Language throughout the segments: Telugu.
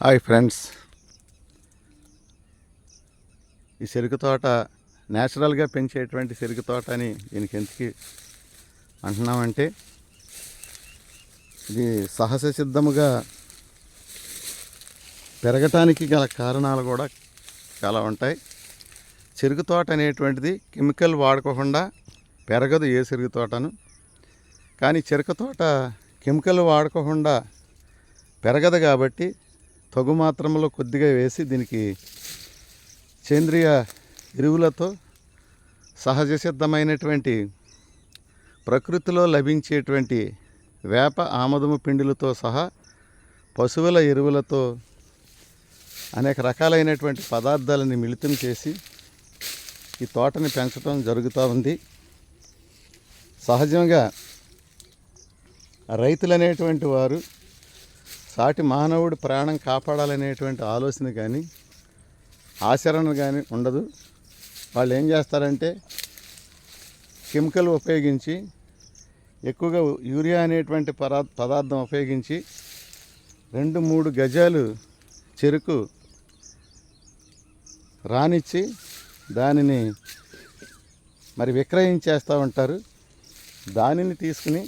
Hi friends. ఈ చెరుకు తోట న్యాచురల్గా పెంచేటువంటి చెరుకు తోట అని దీనికి ఎందుకు అంటున్నామంటే ఇది సహజ సిద్ధముగా పెరగటానికి గల కారణాలు కూడా చాలా ఉంటాయి. చెరుకు తోట అనేటువంటిది కెమికల్ వాడుకోకుండా పెరగదు ఏ చెరుకు తోటను. కానీ చెరుకు తోట కెమికల్ వాడుకోకుండా పెరగదు కాబట్టి తగు మాత్రంలో కొద్దిగా వేసి దీనికి సేంద్రియ ఎరువులతో సహజ సిద్ధమైనటువంటి ప్రకృతిలో లభించేటువంటి వేప ఆమదము పిండిలతో సహా పశువుల ఎరువులతో అనేక రకాలైనటువంటి పదార్థాలని మిళితం చేసి ఈ తోటని పెంచడం జరుగుతూ ఉంది. సహజంగా రైతులు అనేటువంటి వారు సాటి మానవుడు ప్రాణం కాపాడాలనేటువంటి ఆలోచన కానీ ఆచరణ కానీ ఉండదు. వాళ్ళు ఏం చేస్తారంటే కెమికల్ ఉపయోగించి ఎక్కువగా యూరియా అనేటువంటి పరా పదార్థం ఉపయోగించి రెండు మూడు గజాలు చెరుకు రానిచ్చి దానిని మరి విక్రయించేస్తూ ఉంటారు. దానిని తీసుకుని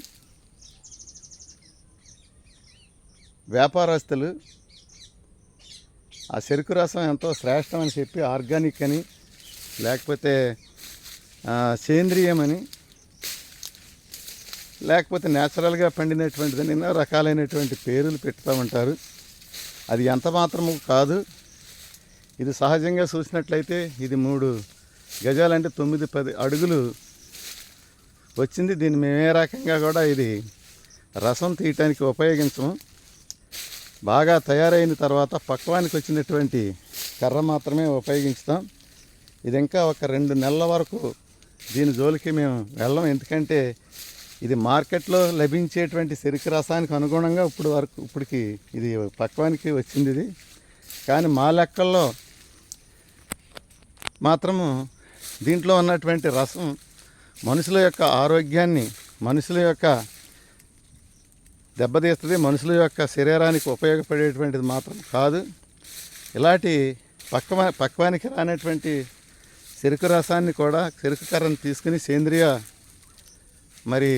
వ్యాపారస్తులు ఆ చెరుకు రసం ఎంతో శ్రేష్టమని చెప్పి ఆర్గానిక్ అని లేకపోతే సేంద్రియమని సేంద్రియం అని లేకపోతే న్యాచురల్గా పండినటువంటిదని ఎన్నో రకాలైనటువంటి పేర్లు పెడుతూ ఉంటారు. అది ఎంత మాత్రము కాదు. ఇది సహజంగా చూసినట్లయితే ఇది మూడు గజాలంటే తొమ్మిది పది అడుగులు వచ్చింది. దీన్ని మేము ఏ రకంగా కూడా ఇది రసం తీయటానికి ఉపయోగించము. బాగా తయారైన తర్వాత పక్వానికి వచ్చినటువంటి కర్ర మాత్రమే ఉపయోగించుతాం. ఇది ఇంకా ఒక రెండు నెలల వరకు దీని జోలికి మేము వెళ్ళం. ఎందుకంటే ఇది మార్కెట్లో లభించేటువంటి చెరుకు రసానికి అనుగుణంగా ఇప్పుడు వరకు ఇప్పటికి ఇది పక్వానికి వచ్చింది ఇది. కానీ మా లెక్కల్లో మాత్రము దీంట్లో ఉన్నటువంటి రసం మనుషుల యొక్క ఆరోగ్యాన్ని మనుషుల యొక్క దెబ్బతీస్తుంది. మనుషుల యొక్క శరీరానికి ఉపయోగపడేటువంటిది మాత్రం కాదు. ఇలాంటి పక్వ పక్వానికి రానటువంటి చెరుకు రసాన్ని కూడా చెరుకు కర్రను తీసుకుని సేంద్రియ మరి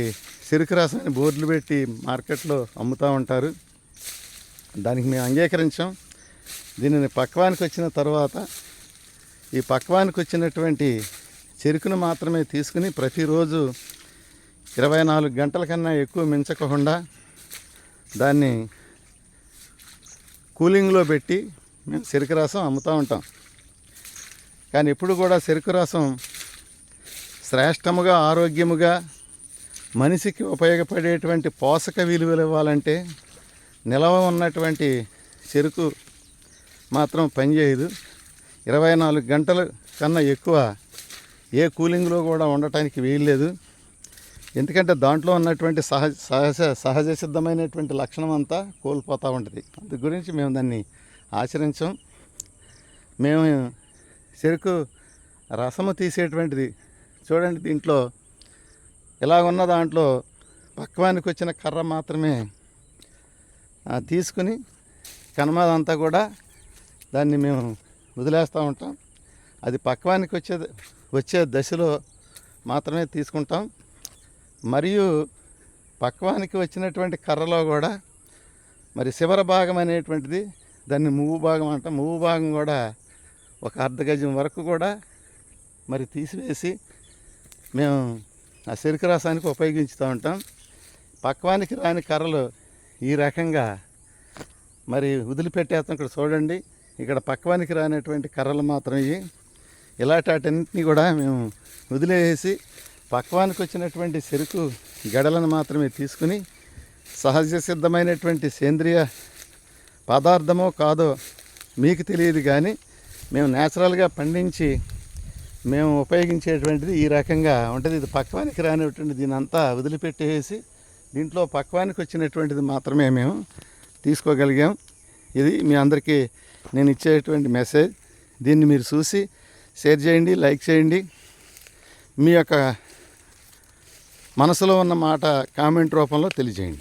చెరుకు రసాన్ని బోర్డులు పెట్టి మార్కెట్లో అమ్ముతూ ఉంటారు. దానికి మేము అంగీకరించాం. దీనిని పక్వానికి వచ్చిన తర్వాత ఈ పక్వానికి వచ్చినటువంటి చెరుకును మాత్రమే తీసుకుని ప్రతిరోజు ఇరవై నాలుగు గంటల కన్నా ఎక్కువ మించకుండా దాన్ని కూలింగ్లో పెట్టి మేము చెరుకు రసం అమ్ముతూ ఉంటాం. కానీ ఎప్పుడు కూడా చెరుకు రసం శ్రేష్టముగా ఆరోగ్యముగా మనిషికి ఉపయోగపడేటువంటి పోషక విలువలు ఇవ్వాలంటే నిలవ ఉన్నటువంటి చెరుకు మాత్రం పనిచేయదు ఇరవై నాలుగు గంటల కన్నా ఎక్కువ ఏ కూలింగ్లో కూడా ఉండటానికి వీల్లేదు. ఎందుకంటే దాంట్లో ఉన్నటువంటి సహజ సహజ సహజ సిద్ధమైనటువంటి లక్షణం అంతా కోల్పోతూ ఉంటుంది. అందు గురించి మేము దాన్ని ఆచరించాం. మేము చెరుకు రసము తీసేటువంటిది చూడండి దీంట్లో. ఇలాగున్న దాంట్లో పక్వానికి వచ్చిన కర్ర మాత్రమే తీసుకుని కనుమదంతా కూడా దాన్ని మేము వదిలేస్తూ ఉంటాం. అది పక్వానికి వచ్చే వచ్చే దశలో మాత్రమే తీసుకుంటాం. మరియు పక్వానికి వచ్చినటువంటి కర్రలో కూడా మరి శివర భాగం అనేటువంటిది దాన్ని మువ్వు భాగం అంటాం. మువ్వు భాగం కూడా ఒక అర్ధ గజం వరకు కూడా మరి తీసివేసి మేము ఆ చెరుకు రసానికి ఉపయోగించుతూ ఉంటాం. పక్వానికి రాని కర్రలు ఈ రకంగా మరి వదిలిపెట్టేస్తాం ఇక్కడ చూడండి. ఇక్కడ పక్వానికి రానటువంటి కర్రలు మాత్రం ఇవి ఇలాంటి వాటన్నింటినీ కూడా మేము వదిలేసి పక్వానికి వచ్చినటువంటి చెరుకు గడలను మాత్రమే తీసుకుని సహజ సిద్ధమైనటువంటి సేంద్రియ పదార్థమో కాదో మీకు తెలియదు కానీ మేము న్యాచురల్గా పండించి మేము ఉపయోగించేటువంటిది ఈ రకంగా ఉంటుంది. ఇది పక్వానికి రానిటువంటి దీని అంతా వదిలిపెట్టేసి దీంట్లో పక్వానికి వచ్చినటువంటిది మాత్రమే మేము తీసుకోగలిగాం. ఇది మీ అందరికీ నేను ఇచ్చేటువంటి మెసేజ్. దీన్ని మీరు చూసి షేర్ చేయండి లైక్ చేయండి. మీ యొక్క మనసులో ఉన్న మాట కామెంట్ రూపంలో తెలియజేయండి.